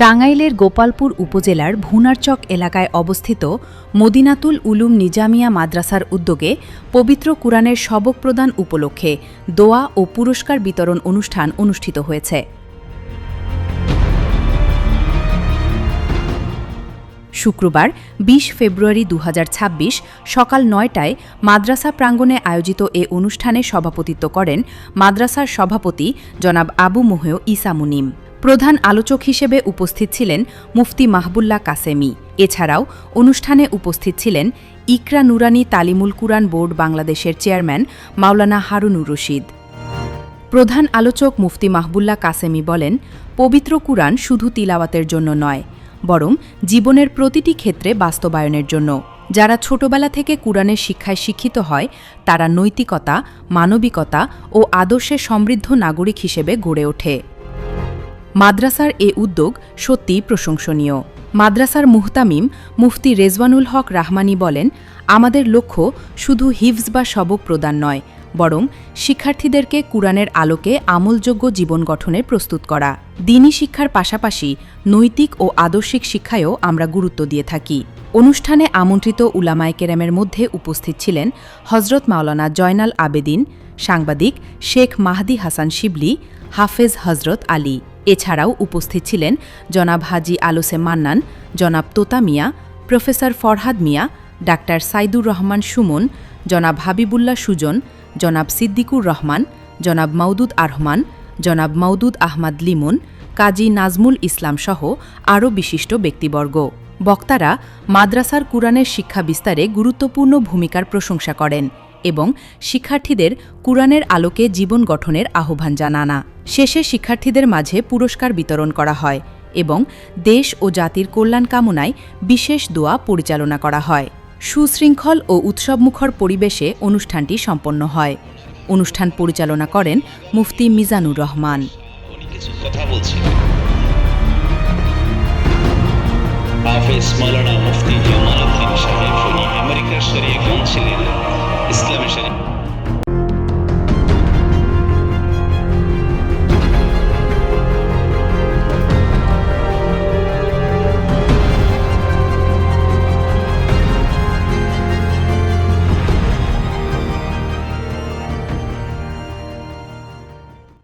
টাঙ্গাইলের গোপালপুর উপজেলার ভুনারচক এলাকায় অবস্থিত মদিনাতুল উলুম নিজামিয়া মাদ্রাসার উদ্যোগে পবিত্র কুরআনের সবক প্রদান উপলক্ষে দোয়া ও পুরস্কার বিতরণ অনুষ্ঠান অনুষ্ঠিত হয়েছে। শুক্রবার ২০ ফেব্রুয়ারি দু হাজার ছাব্বিশ সকাল নয়টায় মাদ্রাসা প্রাঙ্গণে আয়োজিত এ অনুষ্ঠানে সভাপতিত্ব করেন মাদ্রাসার সভাপতি জনাব আবু মোহেও ইসা মুনিম। প্রধান আলোচক হিসেবে উপস্থিত ছিলেন মুফতি মাহবুল্লাহ কাসেমি। এছাড়াও অনুষ্ঠানে উপস্থিত ছিলেন ইকরা নুরানি তালিমুল কুরআন বোর্ড বাংলাদেশের চেয়ারম্যান মাওলানা হারুনুর রশিদ। প্রধান আলোচক মুফতি মাহবুল্লাহ কাসেমি বলেন, পবিত্র কুরআন শুধু তিলাওয়াতের জন্য নয়, বরং জীবনের প্রতিটি ক্ষেত্রে বাস্তবায়নের জন্য। যারা ছোটবেলা থেকে কুরআনের শিক্ষায় শিক্ষিত হয়, তারা নৈতিকতা, মানবিকতা ও আদর্শে সমৃদ্ধ নাগরিক হিসেবে গড়ে ওঠে। মাদ্রাসার এ উদ্যোগ সত্যিই প্রশংসনীয়। মাদ্রাসার মুহতামিম মুফতি রেজওয়ানুল হক রাহমানি বলেন, আমাদের লক্ষ্য শুধু হিফজ বা সবক প্রদান নয়, বরং শিক্ষার্থীদেরকে কুরআনের আলোকে আমলযোগ্য জীবন গঠনের প্রস্তুত করা। দিনী শিক্ষার পাশাপাশি নৈতিক ও আদর্শিক শিক্ষায়ও আমরা গুরুত্ব দিয়ে থাকি। অনুষ্ঠানে আমন্ত্রিত উলামায়ে কেরামের মধ্যে উপস্থিত ছিলেন হজরত মাওলানা জয়নাল আবেদিন, সাংবাদিক শেখ মাহদি হাসান শিবলি, হাফেজ হজরত আলী। এছাড়াও উপস্থিত ছিলেন জনাব হাজি আলোসে মান্নান, জনাব তোতা মিয়া, প্রফেসর ফরহাদ মিয়া, ডাক্তার সাইদুর রহমান সুমন, জনাব হাবিবুল্লাহ সুজন, জনাব সিদ্দিকুর রহমান, জনাব মাউদুদ আরহমান, জনাব মাউদুদ আহমদ লিমন, কাজী নাজমুল ইসলাম সহ আরও বিশিষ্ট ব্যক্তিবর্গ। বক্তারা মাদ্রাসার কুরআনের শিক্ষা বিস্তারে গুরুত্বপূর্ণ ভূমিকার প্রশংসা করেন এবং শিক্ষার্থীদের কুরআনের আলোকে জীবন গঠনের আহ্বান জানানা। শেষে শিক্ষার্থীদের মাঝে পুরস্কার বিতরণ করা হয় এবং দেশ ও জাতির কল্যাণ কামনায় বিশেষ দোয়া পরিচালনা করা হয়। সুশৃঙ্খল ও উৎসবমুখর পরিবেশে অনুষ্ঠানটি সম্পন্ন হয়। অনুষ্ঠান পরিচালনা করেন মুফতি মিজানুর রহমান। ইসলামী